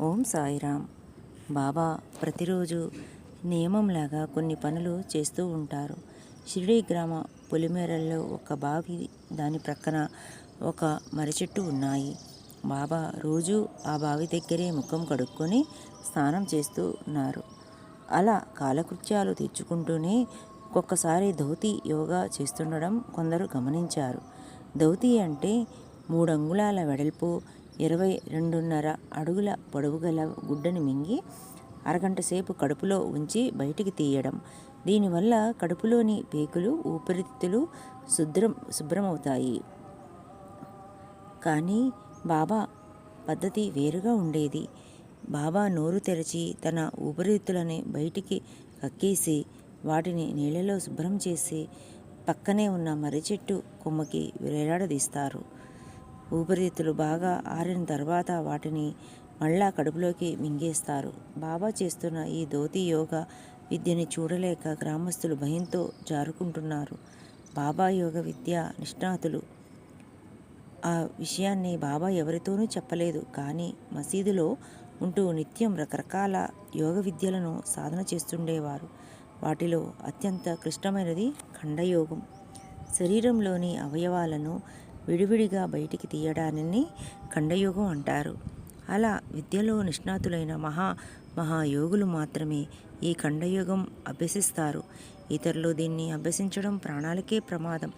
ఓం సాయిరామ్. బాబా ప్రతిరోజు నియమంలాగా కొన్ని పనులు చేస్తూ ఉంటారు. షిరిడి గ్రామ పొలిమేరల్లో ఒక బావి దాని ప్రక్కన ఒక మర్రి చెట్టు ఉన్నాయి. బాబా రోజు ఆ బావి దగ్గరే ముఖం కడుక్కొని స్నానం చేస్తూ ఉన్నారు. అలా కాలకృత్యాలు తీర్చుకుంటూనే ఒక్కొక్కసారి ధౌతి యోగా చేస్తుండడం కొందరు గమనించారు. ధౌతి అంటే మూడు అంగుళాల వెడల్పు ఇరవై రెండున్నర అడుగుల పొడవు గల గుడ్డను మింగి అరగంట సేపు కడుపులో ఉంచి బయటికి తీయడం. దీనివల్ల కడుపులోని పేగులు ఊపిరితిత్తులు శుభ్రం శుభ్రమవుతాయి. కానీ బాబా పద్ధతి వేరుగా ఉండేది. బాబా నోరు తెరచి తన ఊపిరితిత్తులని బయటికి కక్కేసి వాటిని నీళ్ళలో శుభ్రం చేసి పక్కనే ఉన్న మర్రి చెట్టు కొమ్మకి వేలాడదీస్తారు. ఊపిరితిత్తులు బాగా ఆరిన తర్వాత వాటిని మళ్ళా కడుపులోకి మింగేస్తారు. బాబా చేస్తున్న ఈ ధోతి యోగ విద్యని చూడలేక గ్రామస్తులు భయంతో జారుకుంటున్నారు. బాబా యోగ విద్య నిష్ణాతులు. ఆ విషయాన్ని బాబా ఎవరితోనూ చెప్పలేదు. కానీ మసీదులో ఉంటూ నిత్యం రకరకాల యోగ విద్యలను సాధన చేస్తుండేవారు. వాటిలో అత్యంత క్లిష్టమైనది ఖండయోగం. శరీరంలోని అవయవాలను విడివిడిగా బయటికి తీయడాన్ని ఖండయోగం అంటారు. అలా విద్యలో నిష్ణాతులైన మహా మహాయోగులు మాత్రమే ఈ ఖండయోగం అభ్యసిస్తారు. ఇతరులు దీన్ని అభ్యసించడం ప్రాణాలకే ప్రమాదం.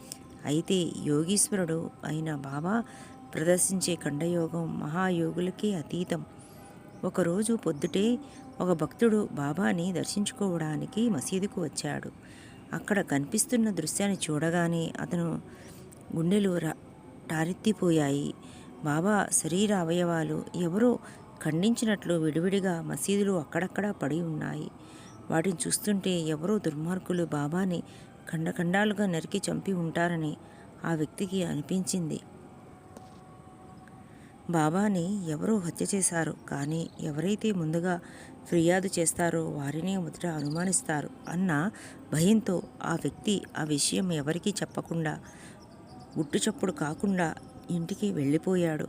అయితే యోగీశ్వరుడు అయిన బాబా ప్రదర్శించే ఖండయోగం మహాయోగులకే అతీతం. ఒకరోజు పొద్దుటే ఒక భక్తుడు బాబాని దర్శించుకోవడానికి మసీదుకు వచ్చాడు. అక్కడ కనిపిస్తున్న దృశ్యాన్ని చూడగానే అతను గుండెలు టారెత్తిపోయాయి. బాబా శరీర అవయవాలు ఎవరో ఖండించినట్లు విడివిడిగా మసీదులు అక్కడక్కడా పడి ఉన్నాయి. వాటిని చూస్తుంటే ఎవరో దుర్మార్గులు బాబాని ఖండఖండాలుగా నరికి చంపి ఉంటారని ఆ వ్యక్తికి అనిపించింది. బాబాని ఎవరో హత్య చేశారు. కానీ ఎవరైతే ముందుగా ఫిర్యాదు చేస్తారో వారినే మొదట అనుమానిస్తారు అన్న భయంతో ఆ వ్యక్తి ఆ విషయం ఎవరికీ చెప్పకుండా గుట్టుచప్పుడు కాకుండా ఇంటికి వెళ్ళిపోయాడు.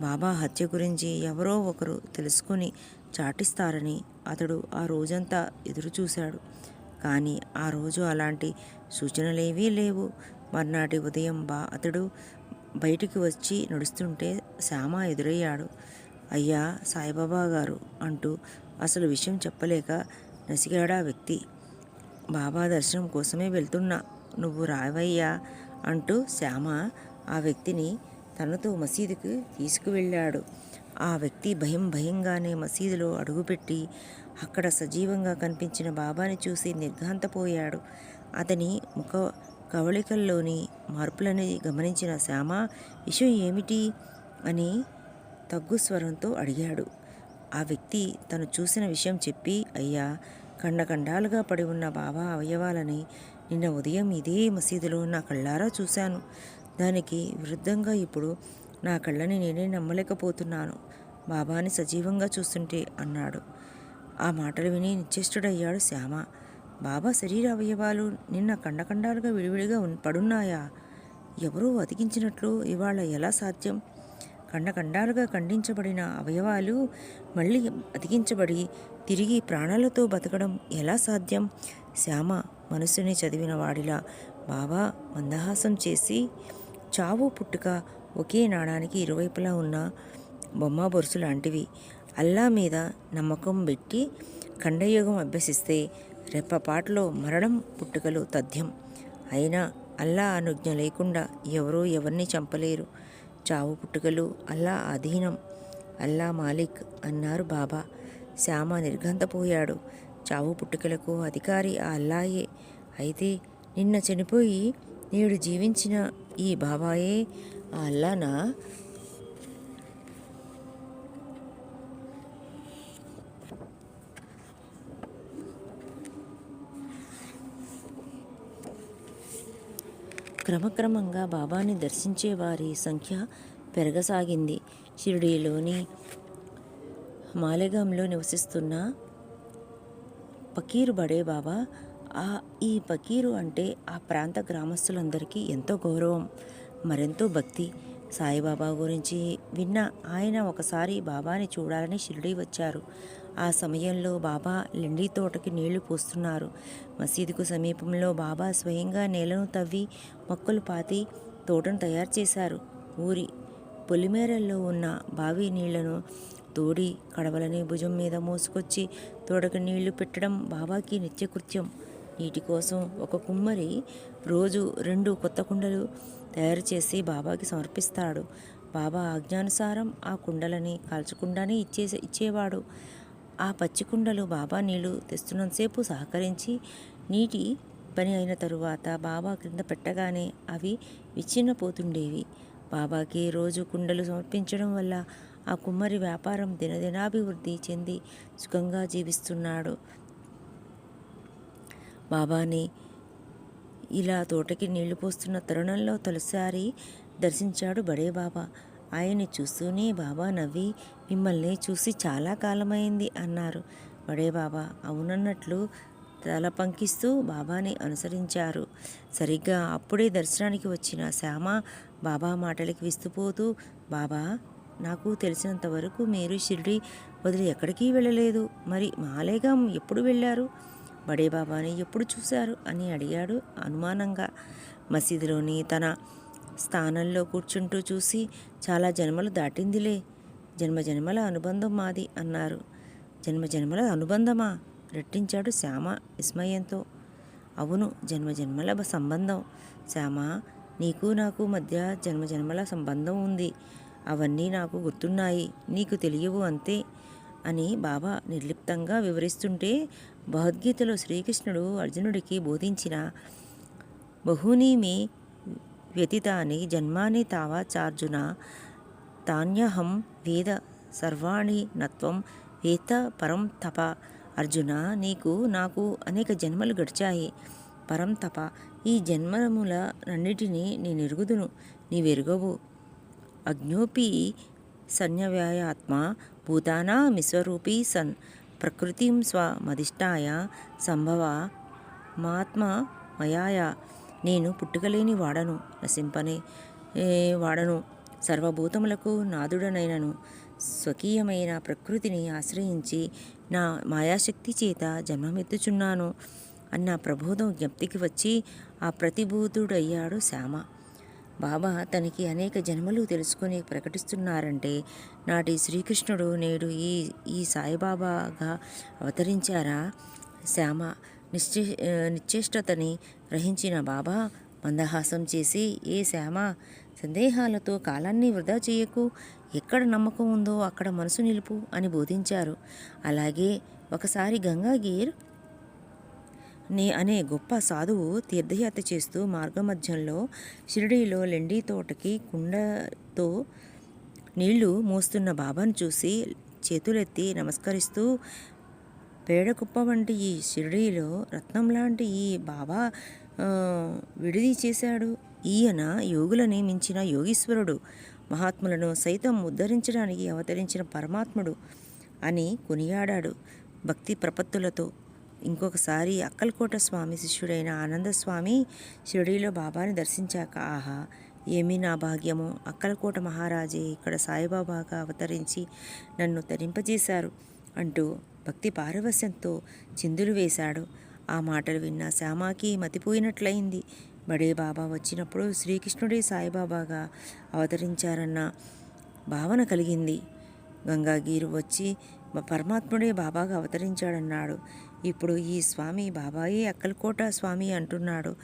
బాబా హత్య గురించి ఎవరో ఒకరు తెలుసుకొని చాటిస్తారని అతడు ఆ రోజంతా ఎదురుచూశాడు. కానీ ఆ రోజు అలాంటి సూచనలేవీ లేవు. మర్నాటి ఉదయం బా అతడు బయటికి వచ్చి నడుస్తుంటే శ్యామ ఎదురయ్యాడు. అయ్యా సాయిబాబా గారు అంటూ అసలు విషయం చెప్పలేక నసిగాడా వ్యక్తి? బాబా దర్శనం కోసమే వెళ్తున్నా. నువ్వు రావయ్యా. అంటూ శ్యామ ఆ వ్యక్తిని తనతో మసీదుకు తీసుకువెళ్ళాడు. ఆ వ్యక్తి భయం భయంగానే మసీదులో అడుగుపెట్టి అక్కడ సజీవంగా కనిపించిన బాబాని చూసి నిర్ఘాంతపోయాడు. అతని ముఖ కవళికల్లోని మార్పులని గమనించిన శ్యామ విషయం ఏమిటి? అని తగ్గు స్వరంతో అడిగాడు. ఆ వ్యక్తి తను చూసిన విషయం చెప్పి అయ్యా కండకండాలుగా పడి ఉన్న బాబా అవయవాలని నిన్న ఉదయం ఇదే మసీదులో నా కళ్ళారా చూశాను. దానికి విరుద్ధంగా ఇప్పుడు నా కళ్ళని నేనే నమ్మలేకపోతున్నాను. బాబాని సజీవంగా చూస్తుంటే అన్నాడు. ఆ మాటలు విని నిశ్చేష్టుడయ్యాడు శ్యామ. బాబా శరీర అవయవాలు నిన్న కండకండాలుగా విడివిడిగా ఉన్- పడున్నాయా? ఎవరో అతికించినట్లు ఇవాళ ఎలా సాధ్యం? కండకండాలుగా ఖండించబడిన అవయవాలు మళ్ళీ అతికించబడి తిరిగి ప్రాణాలతో బతకడం ఎలా సాధ్యం? శ్యామ మనసుని చదివిన వాడిలా బాబా మందహాసం చేసి చావు పుట్టుక ఒకే నాణానికి ఇరువైపులా ఉన్న బొమ్మ బొరుసు లాంటివి అల్లా మీద నమ్మకం పెట్టి ఖండయోగం అభ్యసిస్తే రెప్పపాటలో మరణం పుట్టుకలు తథ్యం. అయినా అల్లా అనుజ్ఞ లేకుండా ఎవరూ ఎవరిని చంపలేరు. చావు పుట్టుకలు అల్లా అధీనం అల్లా మాలిక్ అన్నారు బాబా. శ్యామ నిర్ఘంతపోయాడు. చావు పుట్టుకలకు అధికారి ఆ అల్లాయే. అయితే నిన్న చనిపోయి నేడు జీవించిన ఈ బాబాయే ఆ అల్లానా? క్రమక్రమంగా బాబాని దర్శించే వారి సంఖ్య పెరగసాగింది. షిరిడీలోని మాలెగాంలో నివసిస్తున్న పకీరు బడే బాబా ఆ ఈ పకీరు అంటే ఆ ప్రాంత గ్రామస్తులందరికీ ఎంతో గౌరవం మరెంతో భక్తి. సాయిబాబా గురించి విన్న ఆయన ఒకసారి బాబాని చూడాలని షిరిడి వచ్చారు. ఆ సమయంలో బాబా లెండి తోటకి నీళ్ళు పోస్తున్నారు. మసీదుకు సమీపంలో బాబా స్వయంగా నేలను తవ్వి మొక్కలు పాతి తోటను తయారు చేశారు. ఊరి పొలిమేరల్లో ఉన్న బావి నీళ్ళను తోడి కడవలని భుజం మీద మోసుకొచ్చి తోడకు నీళ్ళు పెట్టడం బాబాకి నిత్యకృత్యం. నీటి కోసం ఒక కుమ్మరి రోజు రెండు కొత్త కుండలు తయారు చేసి బాబాకి సమర్పిస్తాడు. బాబా ఆజ్ఞానుసారం ఆ కుండలని కాల్చకుండానే ఇచ్చేసే ఇచ్చేవాడు. ఆ పచ్చి కుండలు బాబా నీళ్ళు తెస్తున్నంతసేపు సహకరించి నీటి పని అయిన తరువాత బాబా క్రింద పెట్టగానే అవి విచ్ఛిన్నపోతుండేవి. బాబాకి రోజు కుండలు సమర్పించడం వల్ల ఆ కుమ్మరి వ్యాపారం దినదినాభివృద్ధి చెంది సుఖంగా జీవిస్తున్నాడు. బాబాని ఇలా తోటకి నీళ్ళు పోస్తున్న తరుణంలో తొలిసారి దర్శించాడు బడే బాబా ఆయన్ని చూస్తూనే బాబా నవ్వి మిమ్మల్ని చూసి చాలా కాలమైంది అన్నారు. బడే బాబా అవునన్నట్లు తల పంకిస్తూ బాబాని అనుసరించారు. సరిగ్గా అప్పుడే దర్శనానికి వచ్చిన శ్యామ బాబా మాటలకి విస్తుపోతూ బాబా నాకు తెలిసినంత వరకు మీరు షిరిడి వదిలి ఎక్కడికి వెళ్ళలేదు. మరి మాలేగాం ఎప్పుడు వెళ్ళారు? బడే బాబాని ఎప్పుడు చూశారు? అని అడిగాడు అనుమానంగా. మసీదులోని తన స్థానంలో కూర్చుంటూ చూసి చాలా జన్మలు దాటిందిలే. జన్మ జన్మల అనుబంధం మాది అన్నారు. జన్మ జన్మల అనుబంధమా? రెట్టించాడు శ్యామ విస్మయంతో. అవును జన్మ జన్మల సంబంధం. శ్యామ నీకు నాకు మధ్య జన్మ జన్మల సంబంధం ఉంది. అవన్నీ నాకు గుర్తున్నాయి నీకు తెలియవు అంతే అని బాబా నిర్లిప్తంగా వివరిస్తుంటే భగవద్గీతలో శ్రీకృష్ణుడు అర్జునుడికి బోధించిన బహూని మే వ్యతితాని జన్మాని తావాచార్జున తాన్యహం వేద సర్వాణి నత్వం వేత పరం తప. అర్జున నీకు నాకు అనేక జన్మలు గడిచాయి. పరం తప ఈ జన్మముల రెండింటినీ నేను ఎరుగుదును నీవెరుగవు. అజ్ఞోపి సన్యవ్యాయాత్మ భూతానామిశ్వరూపీ సన్ ప్రకృతిం స్వమధిష్టాయ సంభవ మాత్మ మయాయ. నేను పుట్టుకలేని వాడను నశింపనే వాడను. సర్వభూతములకు నాదుడనైనను. స్వకీయమైన ప్రకృతిని ఆశ్రయించి నా మాయాశక్తి చేత జన్మమెత్తుచున్నాను అన్న ప్రబోధం జ్ఞప్తికి వచ్చి ఆ ప్రతిభూతుడయ్యాడు శ్యామ. బాబా తనకి అనేక జన్మలు తెలుసుకొని ప్రకటిస్తున్నారంటే నాటి శ్రీకృష్ణుడు నేడు ఈ ఈ సాయిబాబాగా అవతరించారా? శ్యామ నిశ్చే నిశ్చేష్టతని గ్రహించిన బాబా మందహాసం చేసి ఏ శ్యామ సందేహాలతో కాలాన్ని వృధా చేయకు ఎక్కడ నమ్మకం ఉందో అక్కడ మనసు నిలుపు అని బోధించారు. అలాగే ఒకసారి గంగాగీర్ నే అనే గొప్ప సాధువు తీర్థయాత్ర చేస్తూ మార్గమధ్యంలో షిరిడీలో లెండి తోటకి కుండతో నీళ్ళు మోస్తున్న బాబాను చూసి చేతులెత్తి నమస్కరిస్తూ పేడకుప్ప వంటి ఈ షిరిడీలో రత్నం లాంటి ఈ బాబా విడిది చేశాడు. ఈయన యోగులని మించిన యోగీశ్వరుడు. మహాత్ములను సైతం ఉద్ధరించడానికి అవతరించిన పరమాత్ముడు అని కొనియాడాడు భక్తి ప్రపత్తులతో. ఇంకొకసారి అక్కలకోట స్వామి శిష్యుడైన ఆనందస్వామి షిరిడీలో బాబాని దర్శించాక ఆహా ఏమీ నా భాగ్యము? అక్కలకోట మహారాజే ఇక్కడ సాయిబాబాగా అవతరించి నన్ను తరింపజేశారు అంటూ భక్తి పారవశ్యంతో చిందులు వేశాడు. ఆ మాటలు విన్న శ్యామాకి మతిపోయినట్లయింది. బడే బాబా వచ్చినప్పుడు శ్రీకృష్ణుడే సాయిబాబాగా అవతరించారన్న భావన కలిగింది. గంగాగీరు వచ్చి పరమాత్ముడే బాబాగా అవతరించాడన్నాడు. ఇప్పుడు ఈ స్వామి బాబాయే అక్కలకోట స్వామి అంటున్నాడు.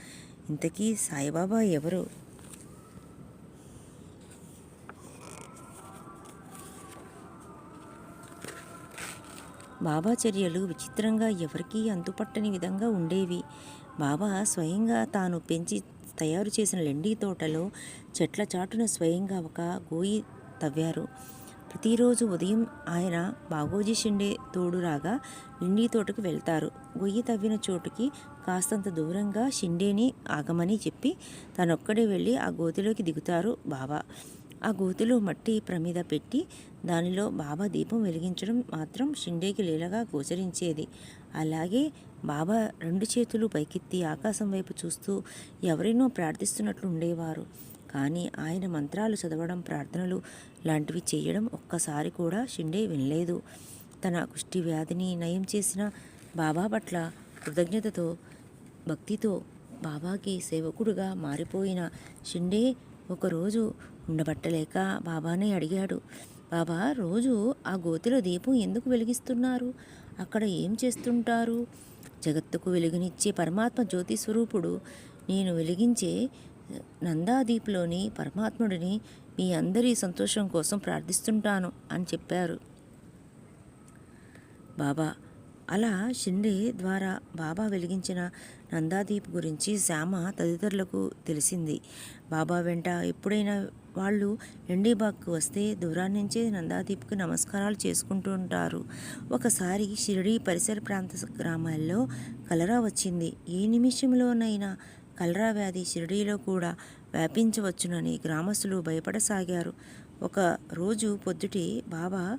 ఇంతకీ సాయిబాబా ఎవరు? బాబా చర్యలు విచిత్రంగా ఎవరికీ అంతుపట్టని విధంగా ఉండేవి. బాబా స్వయంగా తాను పెంచి తయారు చేసిన లెండి తోటలో చెట్ల చాటున స్వయంగా ఒక గోయి తవ్వారు. ప్రతిరోజు ఉదయం ఆయన బాగోజీ షిండే తోడు రాగా నిండి తోటకు వెళ్తారు. గొయ్యి తవ్విన చోటుకి కాస్తంత దూరంగా షిండేని ఆగమని చెప్పి తనొక్కడే వెళ్ళి ఆ గోతిలోకి దిగుతారు బాబా. ఆ గోతిలో మట్టి ప్రమిద పెట్టి దానిలో బాబా దీపం వెలిగించడం మాత్రం షిండేకి లీలగా గోచరించేది. అలాగే బాబా రెండు చేతులు పైకెత్తి ఆకాశం వైపు చూస్తూ ఎవరినో ప్రార్థిస్తున్నట్లు ఉండేవారు. కానీ ఆయన మంత్రాలు చదవడం ప్రార్థనలు లాంటివి చేయడం ఒక్కసారి కూడా షిండే వినలేదు. తన కుష్టి వ్యాధిని నయం చేసిన బాబా పట్ల కృతజ్ఞతతో భక్తితో బాబాకి సేవకుడుగా మారిపోయిన షిండే ఒకరోజు ఉండబట్టలేక బాబానే అడిగాడు. బాబా రోజు ఆ గోతిలో దీపం ఎందుకు వెలిగిస్తున్నారు? అక్కడ ఏం చేస్తుంటారు? జగత్తుకు వెలుగునిచ్చే పరమాత్మ జ్యోతి స్వరూపుడు నేను వెలిగించే నందాదీప్లోని పరమాత్ముడిని మీ అందరి సంతోషం కోసం ప్రార్థిస్తుంటాను అని చెప్పారు. బాబా అలా షిండే ద్వారా బాబా వెలిగించిన నందాదీప్ గురించి శ్యామ తదితరులకు తెలిసింది. బాబా వెంట ఎప్పుడైనా వాళ్ళు ఎండీబాగ్కు వస్తే దూరాన్నించే నందాదీప్కి నమస్కారాలు చేసుకుంటూ ఉంటారు ఒకసారి షిరిడి పరిసర ప్రాంత గ్రామాల్లో కలరా వచ్చింది. ఏ నిమిషంలోనైనా కలరా వ్యాధి షిరిడీలో కూడా వ్యాపించవచ్చునని గ్రామస్తులు భయపడసాగారు. ఒక రోజు పొద్దుటి బాబా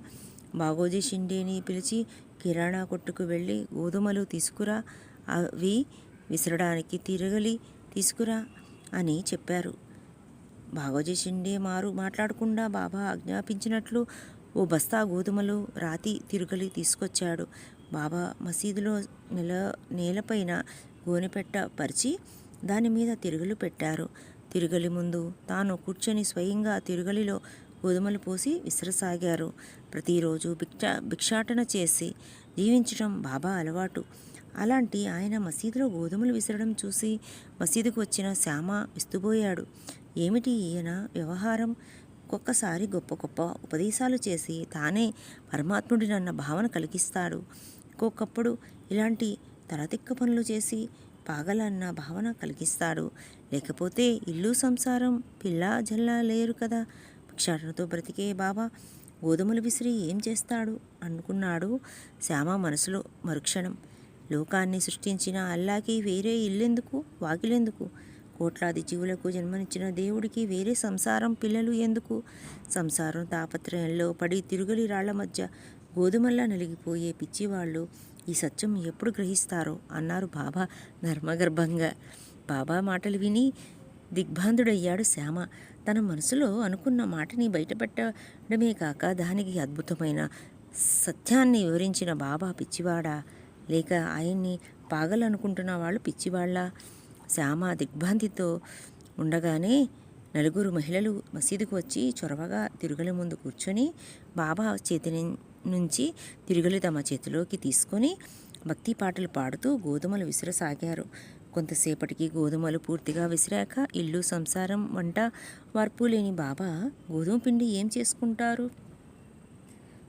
బాగోజీ షిండేని పిలిచి కిరాణా కొట్టుకు వెళ్ళి గోధుమలు తీసుకురా అవి విసరడానికి తిరగలి తీసుకురా అని చెప్పారు. బాగోజీ షిండే మారు మాట్లాడకుండా బాబా ఆజ్ఞాపించినట్లు ఓ బస్తా గోధుమలు రాతి తిరుగలి తీసుకొచ్చాడు. బాబా మసీదులో నెల నేలపైన గోనెపెట్ట పరిచి దాని మీద తిరుగులు పెట్టారు. తిరుగలి ముందు తాను కూర్చొని స్వయంగా తిరుగలిలో గోధుమలు పోసి విసరసాగారు. ప్రతిరోజు భిక్ష భిక్షాటన చేసి జీవించడం బాబా అలవాటు. అలాంటి ఆయన మసీదులో గోధుమలు విసరడం చూసి మసీదుకు వచ్చిన శ్యామ విస్తుపోయాడు. ఏమిటి ఈయన వ్యవహారం? ఒక్కొక్కసారి గొప్ప గొప్ప ఉపదేశాలు చేసి తానే పరమాత్ముడినన్న భావన కలిగిస్తాడు. ఒక్కొక్కప్పుడు ఇలాంటి తలతిక్క పనులు చేసి పాగలన్న భావన కలిగిస్తాడు. లేకపోతే ఇల్లు సంసారం పిల్లా జల్లా లేరు కదా. భిక్షాటనతో బ్రతికే బాబా గోధుమలు విసిరి ఏం చేస్తాడు? అనుకున్నాడు శ్యామ మనసులో మరుక్షణం. లోకాన్ని సృష్టించిన అల్లాకి వేరే ఇల్లెందుకు? వాకిలెందుకు? కోట్లాది జీవులకు జన్మనిచ్చిన దేవుడికి వేరే సంసారం పిల్లలు ఎందుకు? సంసారం తాపత్రయంలో పడి తిరుగలి రాళ్ళ మధ్య గోధుమల్లా నలిగిపోయే పిచ్చివాళ్ళు ఈ సత్యం ఎప్పుడు గ్రహిస్తారో అన్నారు బాబా ధర్మగర్భంగా బాబా మాటలు విని దిగ్భాంధుడయ్యాడు శ్యామ. తన మనసులో అనుకున్న మాటని బయటపెట్టడమే కాక దానికి అద్భుతమైన సత్యాన్ని వివరించిన బాబా పిచ్చివాడా? లేక ఆయన్ని పాగలనుకుంటున్న వాళ్ళు పిచ్చివాళ్ళ? శ్యామ దిగ్భాంతితో ఉండగానే నలుగురు మహిళలు మసీదుకు వచ్చి చొరవగా తిరుగుల ముందు కూర్చొని బాబా చేతిని నుంచి తిరుగులు తమ చేతిలోకి తీసుకొని భక్తి పాటలు పాడుతూ గోధుమలు విసిరసాగారు. కొంతసేపటికి గోధుమలు పూర్తిగా విసిరాక ఇల్లు సంసారం వంట వార్పు లేని బాబా గోధుమ పిండి ఏం చేసుకుంటారు?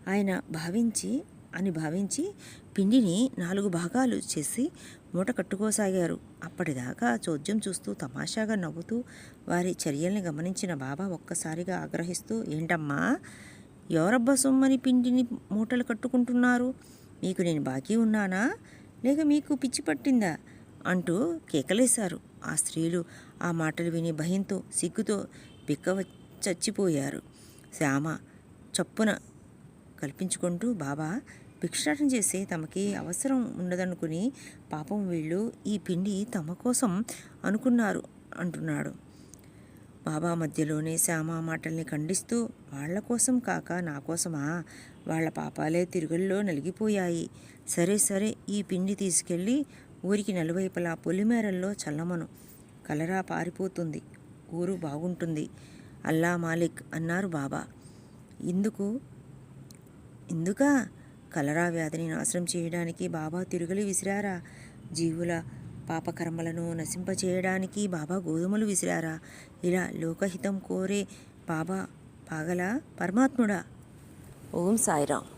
ఆయన భావించి అని భావించి పిండిని నాలుగు భాగాలు చేసి మూట కట్టుకోసాగారు. అప్పటిదాకా చోద్యం చూస్తూ తమాషాగా నవ్వుతూ వారి చర్యల్ని గమనించిన బాబా ఒక్కసారిగా ఆగ్రహిస్తూ ఏంటమ్మా ఎవరబ్బా సొమ్మని పిండిని మూటలు కట్టుకుంటున్నారు? మీకు నేను బాకీ ఉన్నానా? లేక మీకు పిచ్చి పట్టిందా? అంటూ కేకలేశారు. ఆ స్త్రీలు ఆ మాటలు విని భయంతో సిగ్గుతో బిక్కవ చచ్చిపోయారు. శ్యామ చప్పున కల్పించుకుంటూ బాబా భిక్షాటం చేసే తమకి అవసరం ఉండదనుకుని పాపం వీళ్ళు ఈ పిండి తమ కోసం అనుకున్నారు అంటున్నాడు. బాబా మధ్యలోనే శ్యామ మాటల్ని ఖండిస్తూ వాళ్ళ కోసం కాక నా కోసమా? వాళ్ళ పాపాలే తిరుగుల్లో నలిగిపోయాయి. సరే సరే ఈ పిండి తీసుకెళ్ళి ఊరికి నలువైపులా పొలిమేరల్లో చల్లమను. కలరా పారిపోతుంది. ఊరు బాగుంటుంది. అల్లా మాలిక్ అన్నారు బాబా. ఇందుకు ఇందుక కలరా వ్యాధిని నాశనం చేయడానికి బాబా తిరుగలి విసిరారా? జీవుల పాపకర్మలను నశింపచేయడానికి బాబా గోధుమలు విసిరారా? ఇలా లోకహితం కోరే బాబా పాగల? పరమాత్ముడా? ఓం సాయిరామ్.